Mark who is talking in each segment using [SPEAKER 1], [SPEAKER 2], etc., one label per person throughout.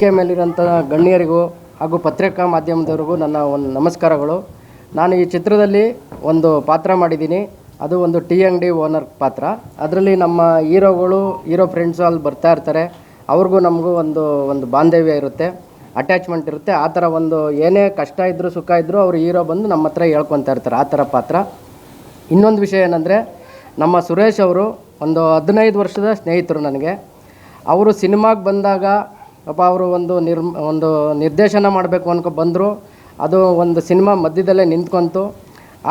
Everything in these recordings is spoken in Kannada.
[SPEAKER 1] ವೇದಿಕೆ ಮೇಲಿರುವಂಥ ಗಣ್ಯರಿಗೂ ಹಾಗೂ ಪತ್ರಿಕಾ ಮಾಧ್ಯಮದವರಿಗೂ ನನ್ನ ಒಂದು ನಮಸ್ಕಾರಗಳು. ನಾನು ಈ ಚಿತ್ರದಲ್ಲಿ ಒಂದು ಪಾತ್ರ ಮಾಡಿದ್ದೀನಿ. ಅದು ಒಂದು ಟೀ ಅಂಗಡಿ ಓನರ್ ಪಾತ್ರ. ಅದರಲ್ಲಿ ನಮ್ಮ ಹೀರೋಗಳು, ಹೀರೋ ಫ್ರೆಂಡ್ಸು ಅಲ್ಲಿ ಬರ್ತಾ ಇರ್ತಾರೆ. ಅವ್ರಿಗೂ ನಮಗೂ ಒಂದು ಒಂದು ಬಾಂಧವ್ಯ ಇರುತ್ತೆ, ಅಟ್ಯಾಚ್ಮೆಂಟ್ ಇರುತ್ತೆ. ಆ ಥರ ಒಂದು ಏನೇ ಕಷ್ಟ ಇದ್ದರೂ ಸುಖ ಇದ್ದರೂ ಅವರು ಹೀರೋ ಬಂದು ನಮ್ಮ ಹತ್ರ ಹೇಳ್ಕೊತಾ ಇರ್ತಾರೆ ಆ ಥರ ಪಾತ್ರ. ಇನ್ನೊಂದು ವಿಷಯ ಏನಂದರೆ, ನಮ್ಮ ಸುರೇಶ್ ಅವರು ಒಂದು ಹದಿನೈದು ವರ್ಷದ ಸ್ನೇಹಿತರು ನನಗೆ. ಅವರು ಸಿನಿಮಾಗೆ ಬಂದಾಗ ಪಾಪ ಅವರು ಒಂದು ನಿರ್ಮ, ಒಂದು ನಿರ್ದೇಶನ ಮಾಡಬೇಕು ಅನ್ಕೊ ಬಂದರು. ಅದು ಒಂದು ಸಿನಿಮಾ ಮಧ್ಯದಲ್ಲೇ ನಿಂತ್ಕೊಂತು.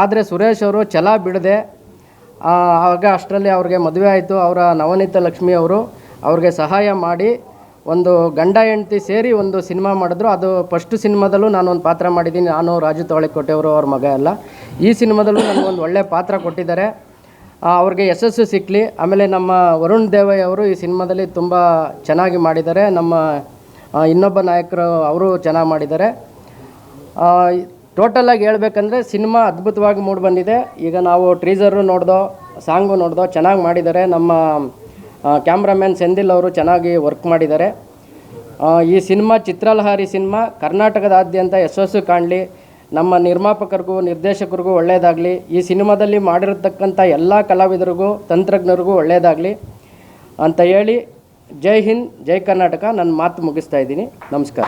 [SPEAKER 1] ಆದರೆ ಸುರೇಶ್ ಅವರು ಛಲ ಬಿಡದೆ ಆಗ ಅಷ್ಟರಲ್ಲಿ ಅವ್ರಿಗೆ ಮದುವೆ ಆಯಿತು. ಅವರ ನವನೀತ ಲಕ್ಷ್ಮಿ ಅವರು ಅವ್ರಿಗೆ ಸಹಾಯ ಮಾಡಿ ಒಂದು ಗಂಡ ಹೆಂಡತಿ ಸೇರಿ ಒಂದು ಸಿನಿಮಾ ಮಾಡಿದ್ರು. ಅದು ಫಸ್ಟ್ ಸಿನಿಮಾದಲ್ಲೂ ನಾನು ಒಂದು ಪಾತ್ರ ಮಾಡಿದ್ದೀನಿ. ನಾನು ರಾಜು ತೋಳಿಕೊಟ್ಟೆವರು ಅವ್ರ ಮಗ ಎಲ್ಲ. ಈ ಸಿನಿಮಾದಲ್ಲೂ ನನಗೊಂದು ಒಳ್ಳೆಯ ಪಾತ್ರ ಕೊಟ್ಟಿದ್ದಾರೆ. ಅವ್ರಿಗೆ ಯಶಸ್ಸು ಸಿಕ್ಕಲಿ ಆಮೇಲೆ ನಮ್ಮ ವರುಣ್ ದೇವಯ್ಯ ಅವರು ಈ ಸಿನಿಮಾದಲ್ಲಿ ತುಂಬ ಚೆನ್ನಾಗಿ ಮಾಡಿದ್ದಾರೆ. ನಮ್ಮ ಇನ್ನೊಬ್ಬ ನಾಯಕರು ಅವರು ಚೆನ್ನಾಗಿ ಮಾಡಿದ್ದಾರೆ. ಟೋಟಲಾಗಿ ಹೇಳ್ಬೇಕಂದ್ರೆ ಸಿನಿಮಾ ಅದ್ಭುತವಾಗಿ ಮೂಡಿ ಬಂದಿದೆ. ಈಗ ನಾವು ಟ್ರೀಸರು ನೋಡ್ದೋ, ಸಾಂಗು ನೋಡ್ದೋ ಚೆನ್ನಾಗಿ ಮಾಡಿದ್ದಾರೆ. ನಮ್ಮ ಕ್ಯಾಮ್ರಾಮ್ಯಾನ್ ಸೆಂದಿಲ್ ಅವರು ಚೆನ್ನಾಗಿ ವರ್ಕ್ ಮಾಡಿದ್ದಾರೆ. ಈ ಸಿನಿಮಾ ಚಿತ್ರಲಹಾರಿ ಸಿನಿಮಾ ಕರ್ನಾಟಕದಾದ್ಯಂತ ಯಶಸ್ಸು ಕಾಣಲಿ. ನಮ್ಮ ನಿರ್ಮಾಪಕರಿಗೂ ನಿರ್ದೇಶಕರಿಗೂ ಒಳ್ಳೆಯದಾಗಲಿ ಈ ಸಿನಿಮಾದಲ್ಲಿ ಮಾಡಿರತಕ್ಕಂಥ ಎಲ್ಲ ಕಲಾವಿದರಿಗೂ ತಂತ್ರಜ್ಞರಿಗೂ ಒಳ್ಳೆಯದಾಗಲಿ ಅಂತ ಹೇಳಿ ಜೈ ಹಿಂದ್ ಜೈ ಕರ್ನಾಟಕ ನನ್ನ ಮಾತು ಮುಗಿಸ್ತಾ ಇದ್ದೀನಿ. ನಮಸ್ಕಾರ.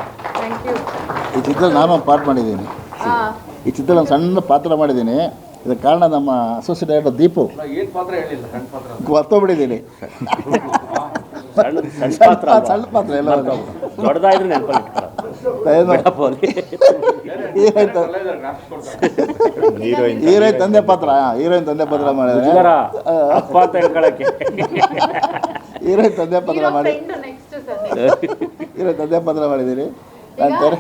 [SPEAKER 2] ಈ ಚಿತ್ರದಲ್ಲಿ ನಾನು ಒಂದು ಪಾರ್ಟ್ ಮಾಡಿದ್ದೀನಿ. ಈ ಚಿತ್ರ ಒಂದು ಸಣ್ಣ ಪಾತ್ರ ಮಾಡಿದ್ದೀನಿ. ಇದಕ್ಕೆ ಕಾರಣ ನಮ್ಮ ಅಸೋಸಿಯೇಟ್ ಡೈರೆಕ್ಟರ್ ದೀಪು. ಮರ್ತೋಗ್ಬಿಟ್ಟಿದ್ದೀನಿ.
[SPEAKER 3] ಸಣ್ಣ ಸಣ್ಣ ಪಾತ್ರ ಅಲ್ವಾ?
[SPEAKER 2] ಸಣ್ಣ ಪಾತ್ರ ಎಲ್ಲ
[SPEAKER 3] ದೊಡ್ಡದಾದ್ರೆ ನೆನಪಲ್ಲಿ ಹೀರೋಯಿನ್
[SPEAKER 2] ತಂದೆ. ಪಾತ್ರ ಹೀರೋಯಿನ್ ತಂದೆ ಪಾತ್ರ ಮಾಡಿದ್ರೆ. ಹೀರೋಯಿನ್ ತಂದೆ ಪಾತ್ರ ಮಾಡಿ.
[SPEAKER 4] ನೆಕ್ಸ್ಟ್ ಸರ್
[SPEAKER 2] ಹೀರೋಯಿನ್ ತಂದೆ ಪಾತ್ರ ಮಾಡಿದ್ದೀರಿ ಅಂತಾರೆ.